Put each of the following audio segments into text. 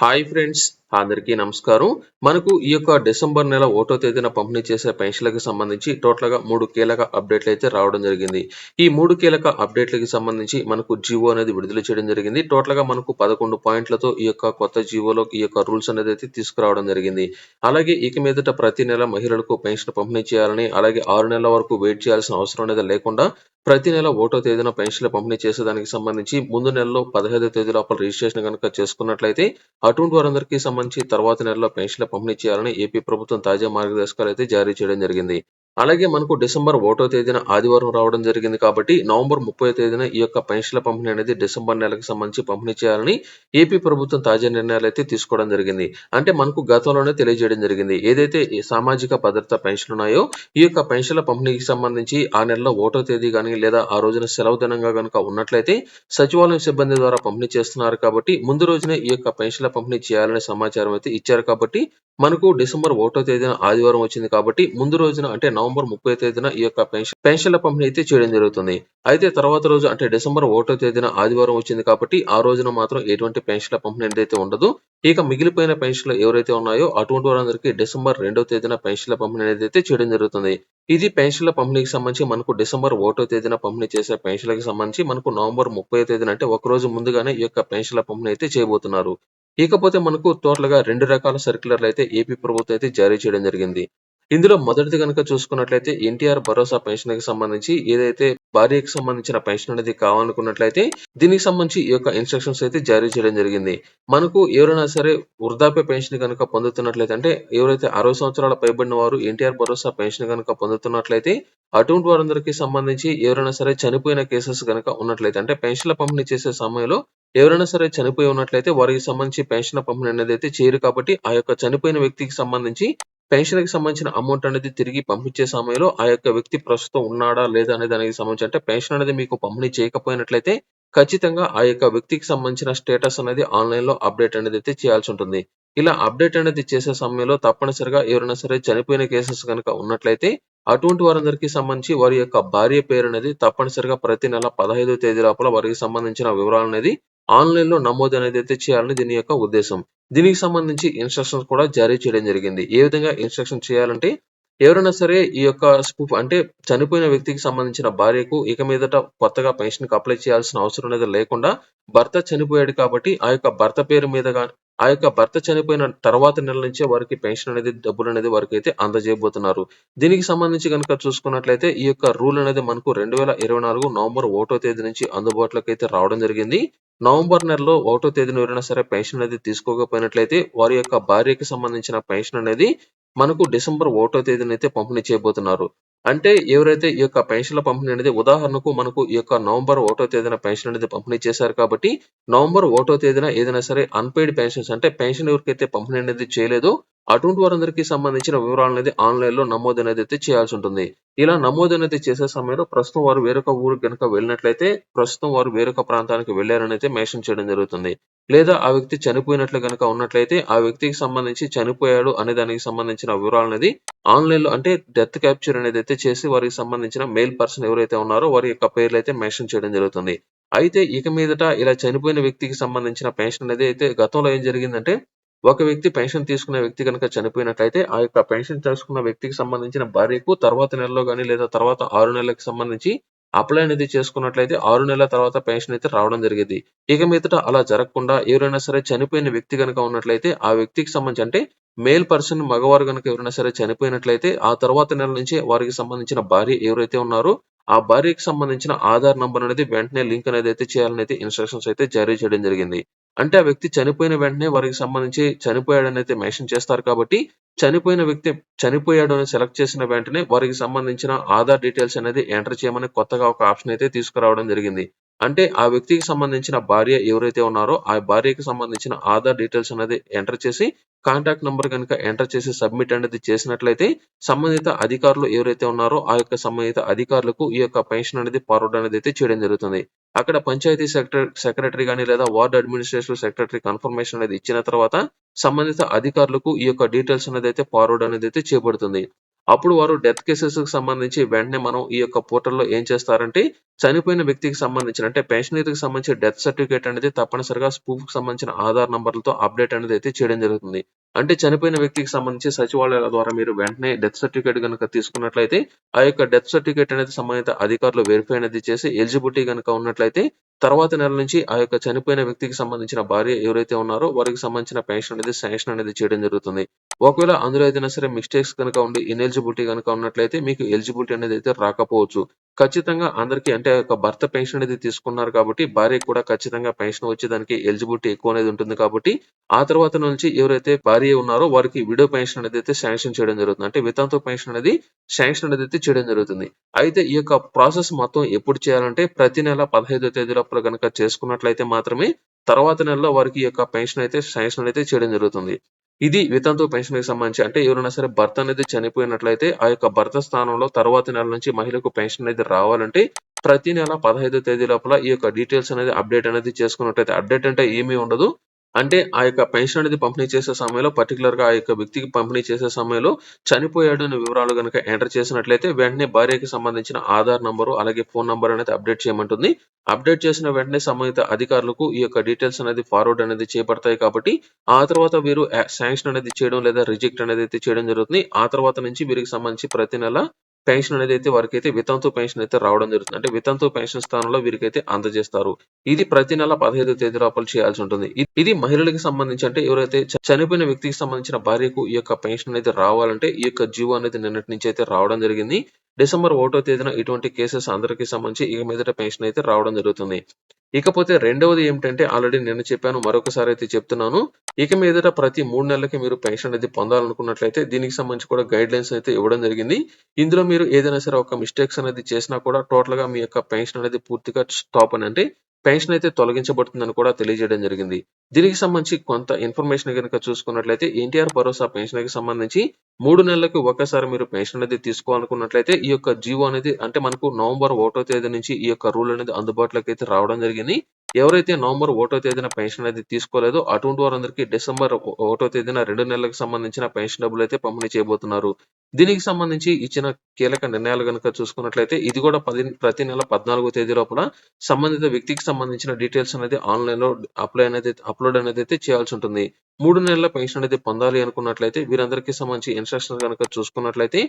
Hi friends, అందరికీ నమస్కారం. మనకు ఈ యొక్క డిసెంబర్ నెల ఒకటో తేదీన పంపిణీ చేసే పెన్షన్లకు సంబంధించి టోటల్గా మూడు కీలక అప్డేట్లు అయితే రావడం జరిగింది. ఈ మూడు కీలక అప్డేట్లకి సంబంధించి మనకు జివో అనేది విడుదల చేయడం జరిగింది. టోటల్గా మనకు పదకొండు పాయింట్లతో ఈ యొక్క కొత్త జివోలో ఈ యొక్క రూల్స్ అనేది అయితే తీసుకురావడం జరిగింది. అలాగే ఇక మీదట ప్రతి నెల మహిళలకు పెన్షన్ పంపిణీ చేయాలని అలాగే ఆరు నెలల వరకు వెయిట్ చేయాల్సిన అవసరం అనేది లేకుండా ప్రతి నెల ఒకటో తేదీన పెన్షన్లు పంపిణీ చేసేదానికి సంబంధించి ముందు నెలలో పదహైదో తేదీ లోపల రిజిస్ట్రేషన్ కనుక చేసుకున్నట్లయితే అటువంటి వారందరికీ సంబంధించి తర్వాత నెలలో పెన్షన్ల పంపిణీ చేయాలని ఏపీ ప్రభుత్వం తాజా మార్గదర్శకాలు అయితే జారీ చేయడం జరిగింది. అలాగే మనకు డిసెంబర్ ఒకటో తేదీన ఆదివారం రావడం జరిగింది కాబట్టి నవంబర్ ముప్పై తేదీన ఈ యొక్క పెన్షన్ల పంపిణీ అనేది డిసెంబర్ నెలకు సంబంధించి పంపిణీ చేయాలని ఏపీ ప్రభుత్వం తాజా నిర్ణయాలు అయితే తీసుకోవడం జరిగింది. అంటే మనకు గతంలోనే తెలియజేయడం జరిగింది. ఏదైతే సామాజిక భద్రత పెన్షన్ ఉన్నాయో ఈ యొక్క పెన్షన్ల పంపిణీకి సంబంధించి ఆ నెలలో ఒకటో తేదీ కానీ లేదా ఆ రోజున సెలవు దినంగా కనుక ఉన్నట్లయితే సచివాలయం సిబ్బంది ద్వారా పంపిణీ చేస్తున్నారు కాబట్టి ముందు రోజునే ఈ యొక్క పెన్షన్ల పంపిణీ చేయాలనే సమాచారం అయితే ఇచ్చారు కాబట్టి మనకు డిసెంబర్ ఒకటో తేదీన ఆదివారం వచ్చింది కాబట్టి ముందు రోజున అంటే నవంబర్ ముప్పై తేదీన ఈ యొక్క పెన్షన్ పెన్షన్ల పంపిణీ అయితే చేయడం జరుగుతుంది. అయితే తర్వాత రోజు అంటే డిసెంబర్ ఒకటో తేదీన ఆదివారం వచ్చింది కాబట్టి ఆ రోజున మాత్రం ఎటువంటి పెన్షన్ల పంపిణీ అనేది అయితే ఉండదు. ఇక మిగిలిపోయిన పెన్షన్లు ఎవరైతే ఉన్నాయో అటువంటి వారందరికీ డిసెంబర్ రెండో తేదీన పెన్షన్ల పంపిణీ అనేది అయితే చేయడం జరుగుతుంది. ఇది పెన్షన్ల పంపిణీకి సంబంధించి మనకు డిసెంబర్ ఒకటో తేదీన పంపిణీ చేసే పెన్షన్లకు సంబంధించి మనకు నవంబర్ ముప్పై తేదీన అంటే ఒక రోజు ముందుగానే ఈ యొక్క పెన్షన్ల పంపిణీ అయితే చేయబోతున్నారు. ఇకపోతే మనకు టోటల్గా రెండు రకాల సర్క్యులర్లు అయితే ఏపీ ప్రభుత్వం అయితే జారీ చేయడం జరిగింది. ఇందులో మొదటిది కనుక చూసుకున్నట్లయితే ఎన్టీఆర్ భరోసా పెన్షన్కి సంబంధించి ఏదైతే భార్యకి సంబంధించిన పెన్షన్ అనేది కావాలనుకున్నట్లయితే దీనికి సంబంధించి ఈ యొక్క ఇన్స్ట్రక్షన్స్ అయితే జారీ చేయడం జరిగింది. మనకు ఎవరైనా సరే వృద్ధాప్య పెన్షన్ కనుక పొందుతున్నట్లయితే అంటే ఎవరైతే అరవై సంవత్సరాల పైబడిన వారు ఎన్టీఆర్ భరోసా పెన్షన్ కనుక పొందుతున్నట్లయితే అటువంటి వారందరికీ సంబంధించి ఎవరైనా సరే చనిపోయిన కేసెస్ కనుక ఉన్నట్లయితే అంటే పెన్షన్ల పంపిణీ చేసే సమయంలో ఎవరైనా సరే చనిపోయి ఉన్నట్లయితే వారికి సంబంధించి పెన్షన్ పంపిణీ అనేది అయితే చేయరు కాబట్టి ఆ యొక్క చనిపోయిన వ్యక్తికి సంబంధించి పెన్షన్కి సంబంధించిన అమౌంట్ అనేది తిరిగి పంపించే సమయంలో ఆ యొక్క వ్యక్తి ప్రస్తుతం ఉన్నాడా లేదా అనే దానికి సంబంధించి అంటే పెన్షన్ అనేది మీకు పంపిణీ చేయకపోయినట్లయితే ఖచ్చితంగా ఆ యొక్క వ్యక్తికి సంబంధించిన స్టేటస్ అనేది ఆన్లైన్లో అప్డేట్ అనేది అయితే చేయాల్సి ఉంటుంది. ఇలా అప్డేట్ అనేది చేసే సమయంలో తప్పనిసరిగా ఎవరైనా సరే చనిపోయిన కేసెస్ కనుక ఉన్నట్లయితే అటువంటి వారందరికీ సంబంధించి వారి యొక్క భార్య పేరు అనేది తప్పనిసరిగా ప్రతి నెల పదహైదో తేదీ లోపల వారికి సంబంధించిన వివరాలు అనేది ఆన్లైన్లో నమోదు అనేది అయితే చేయాలని దీని యొక్క ఉద్దేశం. దీనికి సంబంధించి ఇన్స్ట్రక్షన్స్ కూడా జారీ చేయడం జరిగింది. ఏ విధంగా ఇన్స్ట్రక్షన్ చేయాలంటే ఎవరైనా సరే ఈ యొక్క స్పూఫ్ అంటే చనిపోయిన వ్యక్తికి సంబంధించిన భార్యకు ఇక మీదట కొత్తగా పెన్షన్కి అప్లై చేయాల్సిన అవసరం అనేది లేకుండా భర్త చనిపోయాడు కాబట్టి ఆ యొక్క భర్త పేరు మీద ఆ యొక్క భర్త చనిపోయిన తర్వాత నెల నుంచే వారికి పెన్షన్ అనేది డబ్బులు అనేది వారికి అయితే అందజేయబోతున్నారు. దీనికి సంబంధించి కనుక చూసుకున్నట్లయితే ఈ యొక్క రూల్ అనేది మనకు రెండు వేల ఇరవై నాలుగు నవంబర్ ఒకటో తేదీ నుంచి అందుబాటులోకి అయితే రావడం జరిగింది. నవంబర్ నెలలో ఒకటో తేదీన ఎవరైనా సరే పెన్షన్ అనేది తీసుకోకపోయినట్లయితే వారి యొక్క భార్యకి సంబంధించిన పెన్షన్ అనేది మనకు డిసెంబర్ ఒకటో తేదీన అయితే పంపిణీ చేయబోతున్నారు. అంటే ఎవరైతే ఈ యొక్క పెన్షన్ల పంపిణీ అనేది ఉదాహరణకు మనకు ఈ యొక్క నవంబర్ ఒకటో తేదీన పెన్షన్ అనేది పంపిణీ చేశారు కాబట్టి నవంబర్ ఒకటో తేదీన ఏదైనా సరే అన్పెయిడ్ పెన్షన్స్ అంటే పెన్షన్ ఎవరికైతే పంపిణీ అనేది చేయలేదో అటువంటి వారందరికీ సంబంధించిన వివరాలు అనేది ఆన్లైన్లో నమోదు అనేది అయితే చేయాల్సి ఉంటుంది. ఇలా నమోదు అనేది చేసే సమయంలో ప్రస్తుతం వారు వేరొక ఊరు కనుక వెళ్ళినట్లయితే ప్రస్తుతం వారు వేరొక ప్రాంతానికి వెళ్ళారని అయితే మెన్షన్ చేయడం జరుగుతుంది. లేదా ఆ వ్యక్తి చనిపోయినట్లు కనుక ఉన్నట్లయితే ఆ వ్యక్తికి సంబంధించి చనిపోయాడు అనే దానికి సంబంధించిన వివరాలు అనేది ఆన్లైన్లో అంటే డెత్ క్యాప్చర్ అనేది అయితే చేసి వారికి సంబంధించిన మెయిల్ పర్సన్ ఎవరైతే ఉన్నారో వారి యొక్క పేర్లు అయితే మెన్షన్ చేయడం జరుగుతుంది. అయితే ఇక మీదట ఇలా చనిపోయిన వ్యక్తికి సంబంధించిన పెన్షన్ అనేది అయితే గతంలో ఏం జరిగిందంటే ఒక వ్యక్తి పెన్షన్ తీసుకున్న వ్యక్తి కనుక చనిపోయినట్లయితే ఆ యొక్క పెన్షన్ తీసుకున్న వ్యక్తికి సంబంధించిన భార్యకు తర్వాత నెలలో కానీ లేదా తర్వాత ఆరు నెలలకు సంబంధించి అప్లై అనేది చేసుకున్నట్లయితే ఆరు నెలల తర్వాత పెన్షన్ అయితే రావడం జరిగింది. ఇక మీదట అలా జరగకుండా ఎవరైనా సరే చనిపోయిన వ్యక్తి కనుక ఉన్నట్లయితే ఆ వ్యక్తికి సంబంధించి అంటే మేల్ పర్సన్ మగవారు కనుక ఎవరైనా సరే చనిపోయినట్లయితే ఆ తర్వాత నెల నుంచి వారికి సంబంధించిన భార్య ఎవరైతే ఉన్నారో ఆ భార్యకి సంబంధించిన ఆధార్ నంబర్ అనేది వెంటనే లింక్ అనేది అయితే చేయాలని అయితే ఇన్స్ట్రక్షన్స్ అయితే జారీ చేయడం జరిగింది. అంటే ఆ వ్యక్తి చనిపోయిన వెంటనే వారికి సంబంధించి చనిపోయాడని అయితే మెన్షన్ చేస్తారు కాబట్టి చనిపోయిన వ్యక్తి చనిపోయాడు అని సెలెక్ట్ చేసిన వెంటనే వారికి సంబంధించిన ఆధార్ డీటెయిల్స్ అనేది ఎంటర్ చేయమని కొత్తగా ఒక ఆప్షన్ అయితే తీసుకురావడం జరిగింది. అంటే ఆ వ్యక్తికి సంబంధించిన భార్య ఎవరైతే ఉన్నారో ఆ భార్యకి సంబంధించిన ఆధార్ డీటెయిల్స్ అనేది ఎంటర్ చేసి కాంటాక్ట్ నెంబర్ కనుక ఎంటర్ చేసి సబ్మిట్ అనేది చేసినట్లయితే సంబంధిత అధికారులు ఎవరైతే ఉన్నారో ఆ యొక్క సంబంధిత అధికారులకు ఈ యొక్క పెన్షన్ అనేది ఫార్వర్డ్ అనేది అయితే చేయడం జరుగుతుంది. అక్కడ పంచాయతీ సెక్రటరీ సెక్రటరీ కానీ లేదా వార్డ్ అడ్మినిస్ట్రేషన్ సెక్రటరీ కన్ఫర్మేషన్ అనేది ఇచ్చిన తర్వాత సంబంధిత అధికారులకు ఈ యొక్క డీటెయిల్స్ అనేది అయితే ఫార్వర్డ్ అనేది అయితే చేయబడుతుంది. అప్పుడు వారు డెత్ కేసెస్‌కి సంబంధించి వెంటనే మనం ఈ యొక్క పోర్టల్‌లో ఏం చేస్తారంటే చనిపోయిన వ్యక్తికి సంబంధించిన అంటే పెన్షనరీకి సంబంధించిన డెత్ సర్టిఫికేట్ అనేది తప్పనిసరిగా స్పూఫ్‌కి సంబంధించిన ఆధార్ నంబర్‌లతో అప్డేట్ అనేది అయితే చేయడం జరుగుతుంది. అంటే చనిపోయిన వ్యక్తికి సంబంధించి సచివాలయాల ద్వారా మీరు వెంటనే డెత్ సర్టిఫికేట్ కనుక తీసుకున్నట్లయితే ఆ యొక్క డెత్ సర్టిఫికేట్ అనేది సంబంధిత అధికారులు వెరిఫై అనేది చేసి ఎలిజిబిలిటీ కనుక ఉన్నట్లయితే తర్వాత నెల నుంచి ఆ యొక్క చనిపోయిన వ్యక్తికి సంబంధించిన భార్య ఎవరైతే ఉన్నారో వారికి సంబంధించిన పెన్షన్ అనేది శాంక్షన్ అనేది చేయడం జరుగుతుంది. ఒకవేళ అందులో ఏదైనా సరే మిస్టేక్స్ కనుక ఉండి ఇనెలిజిబిలిటీ కనుక ఉన్నట్లయితే మీకు ఎలిజిబిలిటీ అనేది అయితే రాకపోవచ్చు. ఖచ్చితంగా అందరికీ అంటే ఒక భర్త పెన్షన్ అనేది తీసుకున్నారు కాబట్టి భార్యకు కూడా ఖచ్చితంగా పెన్షన్ వచ్చేదానికి ఎలిజిబిలిటీ ఎక్కువ అనేది ఉంటుంది కాబట్టి ఆ తర్వాత నుంచి ఎవరైతే భార్య ఉన్నారో వారికి విడో పెన్షన్ అనేది అయితే శాంక్షన్ చేయడం జరుగుతుంది. అంటే వితంతు పెన్షన్ అనేది శాంక్షన్ అనేది అయితే చేయడం జరుగుతుంది. అయితే ఈ యొక్క ప్రాసెస్ మొత్తం ఎప్పుడు చేయాలంటే ప్రతి నెల 15వ తేదీ లోపల కనుక చేసుకున్నట్లయితే మాత్రమే తర్వాత నెలలో వారికి యొక్క పెన్షన్ అయితే శాంక్షన్ అయితే చేయడం జరుగుతుంది. ఇది వితంతు పెన్షన్‌కి సంబంధించి అంటే ఎవరైనా సరే భర్త అనేది చనిపోయినట్లయితే ఆ యొక్క భర్త స్థానంలో తర్వాత నెల నుంచి మహిళకు పెన్షన్ అనేది రావాలంటే ప్రతి నెల 15వ తేదీ లోపల ఈ యొక్క డీటెయిల్స్ అనేది అప్డేట్ అనేది చేసుకున్నట్లయితే అప్డేట్ అంటే ఏమీ ఉండదు. అంటే ఆ యొక్క పెన్షన్ అనేది పంపిణీ చేసే సమయంలో పర్టిక్యులర్‌గా ఆ యొక్క వ్యక్తికి పంపిణీ చేసే సమయంలో చనిపోయాడు అనే వివరాలు గనుక ఎంటర్ చేసినట్లయితే వెంటనే భార్యకి సంబంధించిన ఆధార్ నంబరు అలాగే ఫోన్ నంబర్ అనేది అప్డేట్ చేయమంటుంది. అప్డేట్ చేసిన వెంటనే సంబంధిత అధికారులకు ఈ యొక్క డీటెయిల్స్ అనేది ఫార్వర్డ్ అనేది చేపడతాయి కాబట్టి ఆ తర్వాత వీరు శాంక్షన్ అనేది చేయడం లేదా రిజెక్ట్ అనేది అయితే చేయడం జరుగుతుంది. ఆ తర్వాత నుంచి వీరికి సంబంధించి ప్రతి నెల పెన్షన్ అనేది అయితే వారికైతే వితంతు పెన్షన్ అయితే రావడం జరుగుతుంది. అంటే వితంతు పెన్షన్ స్థానంలో వీరికైతే అందజేస్తారు. ఇది ప్రతి నెల 15వ తేదీ లోపల చేయాల్సి ఉంటుంది. ఇది మహిళలకు సంబంధించి అంటే ఎవరైతే చనిపోయిన వ్యక్తికి సంబంధించిన భార్యకు ఈ యొక్క పెన్షన్ అనేది రావాలంటే ఈ యొక్క జీవో అనేది నిన్నటి నుంచి అయితే రావడం జరిగింది. డిసెంబర్ ఒకటో తేదీన ఇటువంటి కేసెస్ అందరికీ సంబంధించి ఇక మీదట పెన్షన్ అయితే రావడం జరుగుతుంది. ఇకపోతే రెండవది ఏమిటంటే ఆల్రెడీ నేను చెప్పాను మరొకసారి అయితే చెప్తున్నాను. ఇక మీదట ప్రతి మూడు నెలలకి మీరు పెన్షన్ అనేది పొందాలనుకున్నట్లయితే దీనికి సంబంధించి కూడా గైడ్ లైన్స్ అయితే ఇవ్వడం జరిగింది. ఇందులో మీరు ఏదైనా సరే ఒక మిస్టేక్స్ అనేది చేసినా కూడా టోటల్‌గా మీ యొక్క పెన్షన్ అనేది పూర్తిగా స్టాప్ అని అంటే పెన్షన్ అయితే తొలగించబడుతుందని కూడా తెలియజేయడం జరిగింది. దీనికి సంబంధించి కొంత ఇన్ఫర్మేషన్ కనుక చూసుకున్నట్లయితే ఎన్టీఆర్ భరోసా పెన్షన్కి సంబంధించి మూడు నెలలకు ఒకసారి మీరు పెన్షన్ అనేది తీసుకోవాలనుకున్నట్లయితే ఈ యొక్క జీవో అనేది అంటే మనకు నవంబర్ ఒకటో తేదీ నుంచి ఈ యొక్క రూల్ అనేది అందుబాటులోకి అయితే రావడం జరిగింది. ఎవరైతే నవంబర్ ఒకటో తేదీన పెన్షన్ అనేది తీసుకోలేదో అటువంటి వారందరికీ డిసెంబర్ ఒకటో తేదీన రెండు నెలలకు సంబంధించిన పెన్షన్ డబ్బులు అయితే పంపిణీ చేయబోతున్నారు. దీనికి సంబంధించి ఇచ్చిన కీలక నిర్ణయాలు కనుక చూసుకున్నట్లయితే ఇది కూడా పది ప్రతి నెల 14వ తేదీ లోపల సంబంధిత వ్యక్తికి సంబంధించిన డీటెయిల్స్ అనేది ఆన్‌లైన్‌లో అప్లై అనేది అప్‌లోడ్ అనేది అయితే చేయాల్సి ఉంటుంది. మూడు నెలల పెన్షన్ అనేది పొందాలి అనుకున్నట్లయితే వీరందరికీ సంబంధించి ఇన్స్ట్రక్షన్ కనుక చూసుకున్నట్లయితే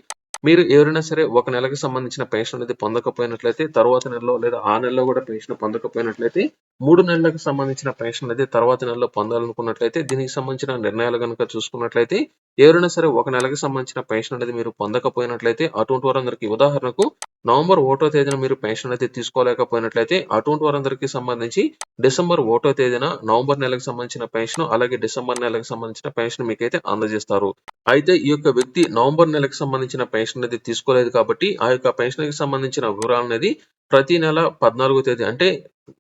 మీరు ఎవరైనా సరే ఒక నెలకి సంబంధించిన పెన్షన్ అనేది పొందకపోయినట్లయితే తర్వాత నెలలో లేదా ఆ నెలలో కూడా పెన్షన్ పొందకపోయినట్లయితే మూడు నెలలకు సంబంధించిన పెన్షన్ అనేది తర్వాత నెలలో పొందాలనుకున్నట్లయితే దీనికి సంబంధించిన నిర్ణయాలు గనుక చూసుకున్నట్లయితే ఎవరైనా సరే ఒక నెలకి సంబంధించిన పెన్షన్ అనేది మీరు పొందకపోయినట్లయితే అటువంటి వారందరికీ ఉదాహరణకు నవంబర్ ఒకటో తేదీన మీరు పెన్షన్ అనేది తీసుకోలేకపోయినట్లయితే అటువంటి వారందరికీ సంబంధించి డిసెంబర్ ఒకటో తేదీన నవంబర్ నెలకు సంబంధించిన పెన్షన్ అలాగే డిసెంబర్ నెలకు సంబంధించిన పెన్షన్ మీకైతే అందజేస్తారు. అయితే ఈ యొక్క వ్యక్తి నవంబర్ నెలకు సంబంధించిన పెన్షన్ అనేది తీసుకోలేదు కాబట్టి ఆ యొక్క పెన్షన్‌కి సంబంధించిన వివరాలు అనేది ప్రతి నెల 14వ తేదీ అంటే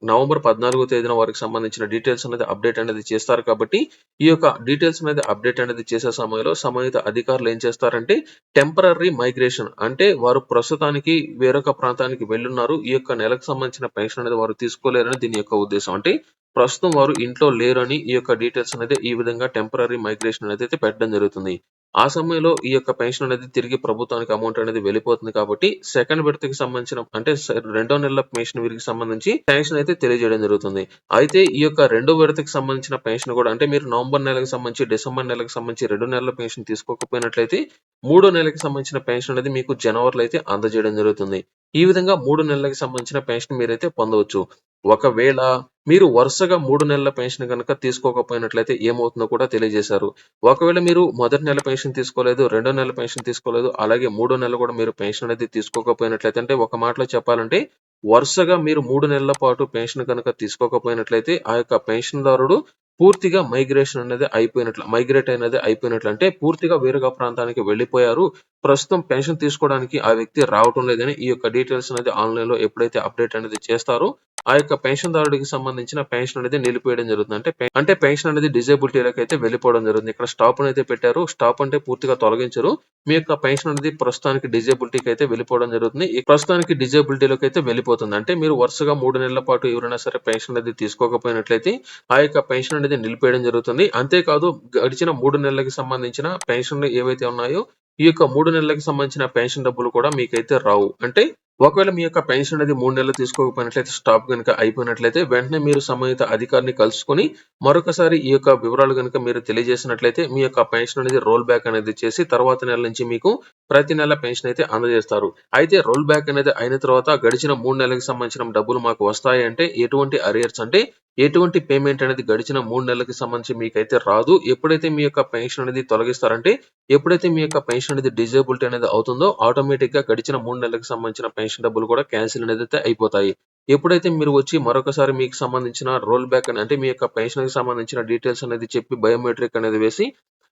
నవంబర్ 14వ తేదీన వారికి సంబంధించిన డీటెయిల్స్ అనేది అప్డేట్ అనేది చేస్తారు కాబట్టి ఈ యొక్క డీటెయిల్స్ అనేది అప్డేట్ అనేది చేసే సమయంలో సంబంధిత అధికారులు ఏం చేస్తారంటే టెంపరరీ మైగ్రేషన్ అంటే వారు ప్రస్తుతానికి వేరొక ప్రాంతానికి వెళ్ళున్నారు ఈ యొక్క నెలకు సంబంధించిన పెన్షన్ అనేది వారు తీసుకోలేరని దీని యొక్క ఉద్దేశం. అంటే ప్రస్తుతం వారు ఇంట్లో లేరని ఈ యొక్క డీటెయిల్స్ అనేది ఈ విధంగా టెంపరరీ మైగ్రేషన్ అనేది అయితే పెట్టడం జరుగుతుంది. ఆ సమయంలో ఈ యొక్క పెన్షన్ అనేది తిరిగి ప్రభుత్వానికి అమౌంట్ అనేది వెళ్ళిపోతుంది కాబట్టి సెకండ్ విడతకి సంబంధించిన అంటే రెండో నెలల పెన్షన్ వీరికి సంబంధించి శాంక్షన్ అయితే తెలియజేయడం జరుగుతుంది. అయితే ఈ యొక్క రెండో విడతకి సంబంధించిన పెన్షన్ కూడా అంటే మీరు నవంబర్ నెలకు సంబంధించి డిసెంబర్ నెలకు సంబంధించి రెండు నెలల పెన్షన్ తీసుకోకపోయినట్లయితే మూడో నెలకి సంబంధించిన పెన్షన్ అనేది మీకు జనవరిలో అయితే అందజేయడం జరుగుతుంది. ఈ విధంగా మూడు నెలలకు సంబంధించిన పెన్షన్ మీరైతే పొందవచ్చు. ఒకవేళ మీరు వరుసగా మూడు నెలల పెన్షన్ కనుక తీసుకోకపోయినట్లయితే ఏమవుతుందో కూడా తెలియజేశారు. ఒకవేళ మీరు మొదటి నెల పెన్షన్ తీసుకోలేదు, రెండో నెల పెన్షన్ తీసుకోలేదు, అలాగే మూడో నెల కూడా మీరు పెన్షన్ అనేది తీసుకోకపోయినట్లయితే అంటే ఒక మాటలో చెప్పాలంటే వరుసగా మీరు మూడు నెలల పాటు పెన్షన్ కనుక తీసుకోకపోయినట్లయితే ఆ యొక్క పెన్షన్‌దారుడు పూర్తిగా మైగ్రేషన్ అనేది అయిపోయినట్లు మైగ్రేట్ అనేది అయిపోయినట్లు అంటే పూర్తిగా వేరుగా ప్రాంతానికి వెళ్ళిపోయారు. ప్రస్తుతం పెన్షన్ తీసుకోవడానికి ఆ వ్యక్తి రావటం లేదని ఈ యొక్క డీటెయిల్స్ అనేది ఆన్‌లైన్‌లో ఎప్పుడైతే అప్డేట్ అనేది చేస్తారో ఆ యొక్క పెన్షన్ దారుడికి సంబంధించిన పెన్షన్ అనేది నిలిపివేయడం జరుగుతుంది. అంటే అంటే పెన్షన్ అనేది డిజేబిలిటీలకు అయితే వెళ్ళిపోవడం జరుగుతుంది. ఇక్కడ స్టాప్ అనేది అయితే పెట్టారు. స్టాప్ అంటే పూర్తిగా తొలగించరు. మీ యొక్క పెన్షన్ అనేది ప్రస్తుతానికి డిజేబిలిటీకి అయితే వెళ్ళిపోవడం జరుగుతుంది. ఈ ప్రస్తుతానికి డిజేబిలిటీలోకి అయితే వెళ్ళిపోతుంది. అంటే మీరు వరుసగా మూడు నెలల పాటు ఎవరైనా సరే పెన్షన్ అనేది తీసుకోకపోయినట్లయితే ఆ యొక్క పెన్షన్ అనేది నిలిపేయడం జరుగుతుంది. అంతేకాదు గడిచిన మూడు నెలలకి సంబంధించిన పెన్షన్‌లు ఏవైతే ఉన్నాయో ఈ యొక్క మూడు నెలలకు సంబంధించిన పెన్షన్ డబ్బులు కూడా మీకైతే రావు. అంటే ఒకవేళ మీ యొక్క పెన్షన్ అనేది మూడు నెలలు తీసుకోకపోయినట్లయితే స్టాప్ కనుక అయిపోయినట్లయితే వెంటనే మీరు సంబంధిత అధికారిని కలుసుకొని మరొకసారి ఈ యొక్క వివరాలు గనుక మీరు తెలియజేసినట్లయితే మీ యొక్క పెన్షన్ అనేది రోల్ బ్యాక్ అనేది చేసి తర్వాత నెల నుంచి మీకు ప్రతి నెల పెన్షన్ అయితే అందజేస్తారు. అయితే రోల్ బ్యాక్ అనేది అయిన తర్వాత గడిచిన మూడు నెలలకు సంబంధించిన డబ్బులు మాకు వస్తాయి అంటే ఎటువంటి అరియర్స్ అంటే ఎటువంటి పేమెంట్ అనేది గడిచిన మూడు నెలలకు సంబంధించి మీకైతే రాదు. ఎప్పుడైతే మీ యొక్క పెన్షన్ అనేది తొలగిస్తారంటే ఎప్పుడైతే మీ యొక్క పెన్షన్ అనేది డిజేబిలిటీ అనేది అవుతుందో ఆటోమేటిక్గా గడిచిన మూడు నెలలకు సంబంధించిన పెన్షన్ డబ్బులు కూడా క్యాన్సిల్ అనేది అయితే అయిపోతాయి. ఎప్పుడైతే మీరు వచ్చి మరొకసారి మీకు సంబంధించిన రోల్ బ్యాక్ అని అంటే మీ యొక్క పెన్షన్‌కి సంబంధించిన డీటెయిల్స్ అనేది చెప్పి బయోమెట్రిక్ అనేది వేసి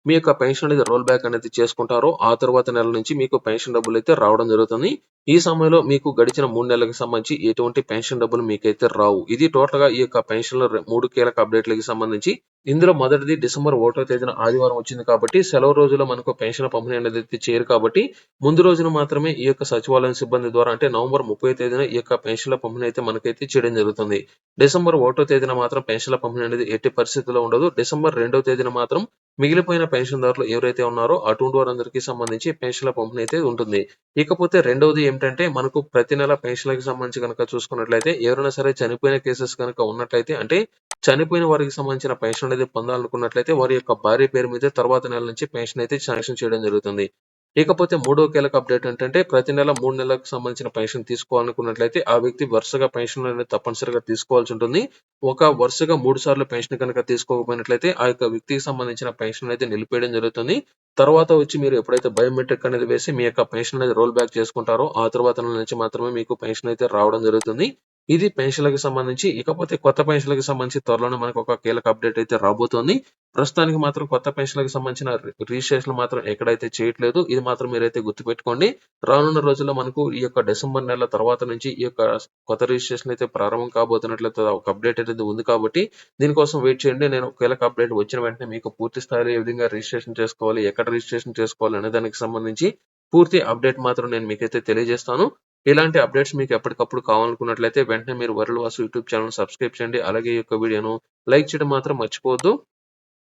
మీ యొక్క పెన్షన్ అనేది రోల్ బ్యాక్ అనేది చేసుకుంటారో ఆ తర్వాత నెల నుంచి మీకు పెన్షన్ డబ్బులు అయితే రావడం జరుగుతుంది. ఈ సమయంలో మీకు గడిచిన మూడు నెలలకు సంబంధించి ఎటువంటి పెన్షన్ డబ్బులు మీకైతే రావు. ఇది టోటల్గా ఈ యొక్క పెన్షన్‌ల మూడు కీలక అప్డేట్‌లకి సంబంధించి ఇందులో మొదటిది డిసెంబర్ ఒకటో తేదీన ఆదివారం వచ్చింది కాబట్టి సెలవు రోజుల్లో మనకు పెన్షన్ పంపిణీ అనేది అయితే చేయరు కాబట్టి ముందు రోజున మాత్రమే ఈ యొక్క సచివాలయం సిబ్బంది ద్వారా అంటే నవంబర్ 30 తేదీన ఈ యొక్క పెన్షన్‌ల పంపిణీ అయితే మనకైతే చేయడం జరుగుతుంది. డిసెంబర్ ఒకటో తేదీన మాత్రం పెన్షన్‌ల పంపిణీ అనేది ఎట్టి పరిస్థితుల్లో ఉండదు. డిసెంబర్ రెండో తేదీన మాత్రం మిగిలిపోయిన పెన్షన్‌దారులు ఎవరైతే ఉన్నారో అటువంటి వారందరికీ సంబంధించి పెన్షన్‌ల పంపిణీ అయితే ఉంటుంది. ఇకపోతే రెండవది ఏమిటంటే మనకు ప్రతి నెల పెన్షన్లకు సంబంధించి గనక చూసుకున్నట్లయితే ఎవరైనా సరే చనిపోయిన కేసెస్ గనక ఉన్నట్లయితే అంటే చనిపోయిన వారికి సంబంధించిన పెన్షన్ అనేది పొందాలనుకున్నట్లయితే వారి యొక్క భార్య పేరు మీద తర్వాత నెల నుంచి పెన్షన్ అయితే శాంక్షన్ చేయడం జరుగుతుంది. ఇకపోతే మూడో కీలక అప్డేట్ ఏంటంటే ప్రతి నెల మూడు నెలలకు సంబంధించిన పెన్షన్ తీసుకోవాలనుకున్నట్లయితే ఆ వ్యక్తి వరుసగా పెన్షన్ అనేది తప్పనిసరిగా తీసుకోవాల్సి ఉంటుంది. ఒక వరుసగా మూడు సార్లు పెన్షన్ కనుక తీసుకోకపోయినట్లయితే ఆ యొక్క వ్యక్తికి సంబంధించిన పెన్షన్ అయితే నిలిపేయడం జరుగుతుంది. తర్వాత వచ్చి మీరు ఎప్పుడైతే బయోమెట్రిక్ అనేది వేసి మీ యొక్క పెన్షన్ అనేది రోల్ బ్యాక్ చేసుకుంటారో ఆ తర్వాత నుంచి మాత్రమే మీకు పెన్షన్ అయితే రావడం జరుగుతుంది. ఇది పెన్షన్లకు సంబంధించి ఇకపోతే కొత్త పెన్షన్లకు సంబంధించి త్వరలోనే మనకు ఒక కీలక అప్డేట్ అయితే రాబోతోంది. ప్రస్తుతానికి మాత్రం కొత్త పెన్షన్లకు సంబంధించిన రిజిస్ట్రేషన్ మాత్రం ఎక్కడైతే చేయట్లేదు. ఇది మాత్రం మీరైతే గుర్తుపెట్టుకోండి. రానున్న రోజుల్లో మనకు ఈ యొక్క డిసెంబర్ నెల తర్వాత నుంచి ఈ యొక్క కొత్త రిజిస్ట్రేషన్ అయితే ప్రారంభం కాబోతున్నట్లయితే ఒక అప్డేట్ అనేది ఉంది కాబట్టి దీనికోసం వెయిట్ చేయండి. నేను కీలక అప్డేట్ వచ్చిన వెంటనే మీకు పూర్తి స్థాయిలో ఏ విధంగా రిజిస్ట్రేషన్ చేసుకోవాలి, ఎక్కడ రిజిస్ట్రేషన్ చేసుకోవాలి అనే దానికి సంబంధించి పూర్తి అప్డేట్ మాత్రం నేను మీకైతే తెలియజేస్తాను. ఇలాంటి అప్డేట్స్ మీకు ఎప్పటికప్పుడు కావాలనుకున్నట్లయితే వెంటనే మీరు world Vasu YouTube channel subscribe చేయండి. అలాగే ఈ యొక్క వీడియోను లైక్ చేయడం మాత్రం మర్చిపోవద్దు.